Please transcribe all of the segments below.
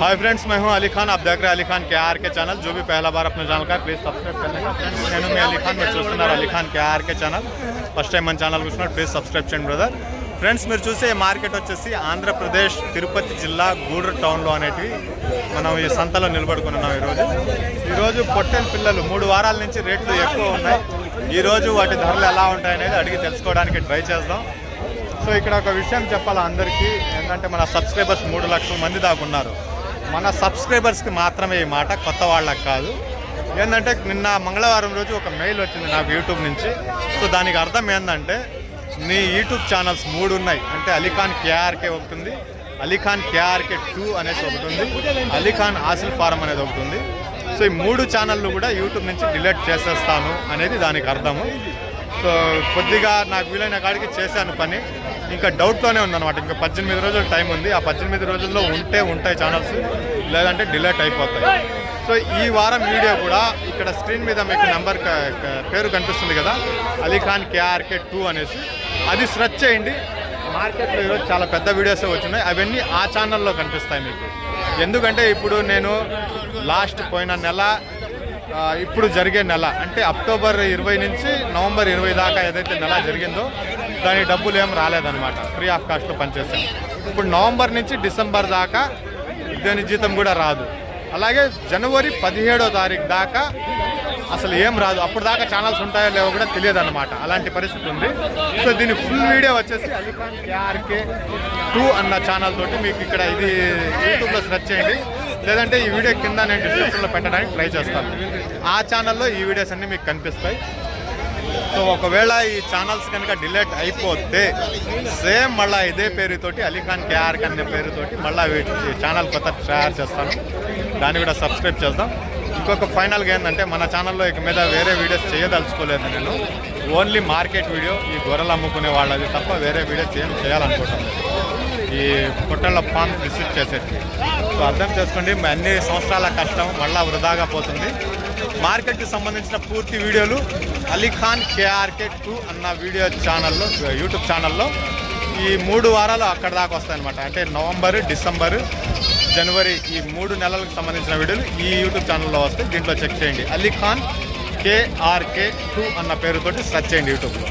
Hi friends मैं हूं अली खान आप देख रहे हैं अली खान के आर के चैनल जो भी पहला बार अपने चैनल का प्लीज सब्सक्राइब करने का फ्रेंड्स నేను మీ అలీ ఖాన్ మీరు చూస్తున్నారు Ali Khan K RK channel first time మన ఛానల్ చూస్తున్నారు ప్లీజ్ సబ్స్క్రైబ్ చేయండి బ్రదర్ ఫ్రెండ్స్ మీరు చూసే ఈ మార్కెట్ వచ్చేసి ఆంధ్రప్రదేశ్ తిరుపతి జిల్లా గూడూరు టౌన్లో అనేటివి మనం ఈ సంతలో నిలబడుకున్నాం ఈరోజు ఈరోజు పొట్టెల పిల్లలు మూడు వారాల నుంచి రేట్లు ఎక్కువ ఉన్నాయి ఈరోజు వాటి ధరలు ఎలా ఉంటాయనేది అడిగి తెలుసుకోవడానికి ట్రై చేద్దాం సో ఇక్కడ ఒక విషయం చెప్పాలి అందరికీ ఏంటంటే మన సబ్స్క్రైబర్స్ మూడు లక్షల మంది దాకా ఉన్నారు మన సబ్స్క్రైబర్స్కి మాత్రమే ఈ మాట కొత్త వాళ్ళకి కాదు. ఏంటంటే నిన్న మంగళవారం రోజు ఒక మెయిల్ వచ్చింది నాకు యూట్యూబ్ నుంచి. సో దానికి అర్థం ఏంటంటే నీ యూట్యూబ్ ఛానల్స్ మూడు ఉన్నాయి. అంటే అలీఖాన్ కేఆర్కే ఒకటి ఉంది అలీఖాన్ కేఆర్కే టూ అనేసి ఒకటి ఉంది అలీఖాన్ ఆసిల్ ఫారం అనేది ఒకటి ఉంది సో ఈ మూడు ఛానళ్ళు కూడా యూట్యూబ్ నుంచి డిలీట్ చేసేస్తాను అనేది దానికి అర్థము. సో కొద్దిగా నాకు వీలైన కాడికి చేశాను పని. ఇంకా డౌట్లోనే ఉందన్నమాట. ఇంకా పద్దెనిమిది రోజులు టైం ఉంది. ఆ పద్దెనిమిది రోజుల్లో ఉంటే ఉంటాయి ఛానల్స్ లేదంటే డిలేట్ అయిపోతాయి. సో ఈ వారం వీడియో కూడా ఇక్కడ స్క్రీన్ మీద మీకు నెంబర్ పేరు కనిపిస్తుంది కదా? అలీఖాన్ కేఆర్కే టూ అనేసి. అది సెర్చ్ చేయండి. మార్కెట్లో ఈరోజు చాలా పెద్ద వీడియోస్ వచ్చినాయి. అవన్నీ ఆ ఛానల్లో కనిపిస్తాయి మీకు. ఎందుకంటే ఇప్పుడు నేను లాస్ట్ పోయిన నెల ఇప్పుడు జరిగే నెల అంటే అక్టోబర్ ఇరవై నుంచి నవంబర్ ఇరవై దాకా ఏదైతే నెల జరిగిందో దాని డబ్బులు ఏం రాలేదన్నమాట. ఫ్రీ ఆఫ్ కాస్ట్లో పనిచేసాం ఇప్పుడు నవంబర్ నుంచి డిసెంబర్ దాకా దాని జీతం కూడా రాదు. అలాగే జనవరి పదిహేడో తారీఖు దాకా అసలు ఏం రాదు. అప్పుడు దాకా ఛానల్స్ ఉంటాయో లేవో కూడా తెలియదు అనమాట అలాంటి పరిస్థితి ఉంది. సో దీని ఫుల్ వీడియో వచ్చేసి అలీఖాన్ కేఆర్కే టూ అన్న ఛానల్ తోటి మీకు ఇక్కడ ఇది యూట్యూబ్లో సెర్చ్ చేయండి. లేదంటే ఈ వీడియో కింద నేను డిస్క్రిప్షన్లో పెట్టడానికి ట్రై చేస్తాను. ఆ ఛానల్లో ఈ వీడియోస్ అన్నీ మీకు కనిపిస్తాయి. సో ఒకవేళ ఈ ఛానల్స్ కనుక డిలీట్ అయిపోతే సేమ్ మళ్ళీ ఇదే పేరుతోటి అలీఖాన్ కేఆర్ అనే పేరుతోటి మళ్ళీ ఛానల్ కొత్త తయారు చేస్తాను. దాన్ని కూడా సబ్స్క్రైబ్ చేద్దాం. ఇంకొక ఫైనల్గా ఏంటంటే మన ఛానల్లో ఇక మీద వేరే వీడియోస్ చేయదలుచుకోలేదు నేను. ఓన్లీ మార్కెట్ వీడియో ఈ గొర్రెలు అమ్ముకునే వాళ్ళది తప్ప వేరే వీడియోస్ ఏం చేయాలనుకుంటున్నాను ఈ పొట్టళ్ళ ఫామ్ విజిట్ చేసేది. సో అర్థం చేసుకోండి అన్ని సంవత్సరాల కష్టం మళ్ళా వృధాగా పోతుంది. మార్కెట్కి సంబంధించిన పూర్తి వీడియోలు అలీఖాన్ కేఆర్కే టూ అన్న వీడియో ఛానల్లో యూట్యూబ్ ఛానల్లో ఈ మూడు వారాలు అక్కడ దాకా వస్తాయన్నమాట. అంటే నవంబర్ డిసెంబర్ జనవరి ఈ మూడు నెలలకు సంబంధించిన వీడియోలు ఈ యూట్యూబ్ ఛానల్లో వస్తాయి దీంట్లో చెక్ చేయండి. అలీఖాన్ కేఆర్కే టూ అన్న పేరుతోటి సెర్చ్ చేయండి యూట్యూబ్లో.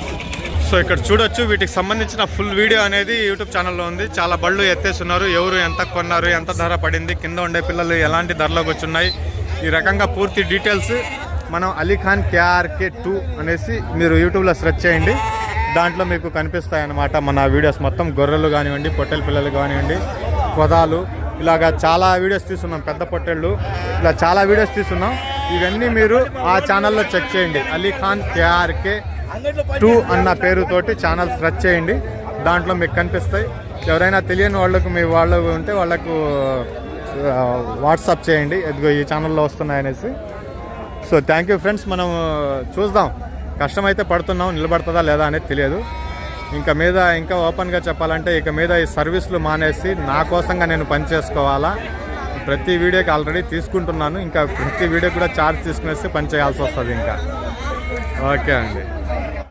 సో ఇక్కడ చూడొచ్చు వీటికి సంబంధించిన ఫుల్ వీడియో అనేది యూట్యూబ్ ఛానల్లో ఉంది. చాలా బళ్ళు ఎత్తేస్తున్నారు. ఎవరు ఎంత కొన్నారు ఎంత ధర పడింది కింద ఉండే పిల్లలు ఎలాంటి ధరలోకి వచ్చున్నాయి ఈ రకంగా పూర్తి డీటెయిల్స్ మనం అలీఖాన్ కేఆర్కే టూ అనేసి మీరు యూట్యూబ్లో సెర్చ్ చేయండి. దాంట్లో మీకు కనిపిస్తాయి అన్నమాట మన వీడియోస్ మొత్తం. గొర్రెలు కానివ్వండి పొట్టెల పిల్లలు కానివ్వండి కొదాలు ఇలాగా చాలా వీడియోస్ తీస్తున్నాం పెద్ద పొట్టేళ్ళు. ఇలా చాలా వీడియోస్ తీస్తున్నాం ఇవన్నీ మీరు ఆ ఛానల్లో చెక్ చేయండి. అలీఖాన్ కేఆర్కే టూ అన్న పేరుతోటి ఛానల్ సెర్చ్ చేయండి. దాంట్లో మీకు కనిపిస్తాయి. ఎవరైనా తెలియని వాళ్ళకు మీ వాళ్ళు ఉంటే వాళ్ళకు వాట్సాప్ చేయండి. ఇదిగో ఈ ఛానల్లో వస్తున్నాయనేసి సో థ్యాంక్ యూ ఫ్రెండ్స్ మనం చూద్దాం. కష్టమైతే పడుతున్నాం నిలబడుతుందా లేదా అనేది తెలియదు. ఇంకా మీద ఇంకా ఓపెన్గా చెప్పాలంటే ఇక మీద ఈ సర్వీసులు మానేసి నా కోసంగా నేను పని చేసుకోవాలా? ప్రతి వీడియోకి ఆల్రెడీ తీసుకుంటున్నాను. ఇంకా ప్రతి వీడియో కూడా ఛార్జ్ తీసుకునేసి పని చేయాల్సి వస్తుంది ఇంకా. ఓకే అండి.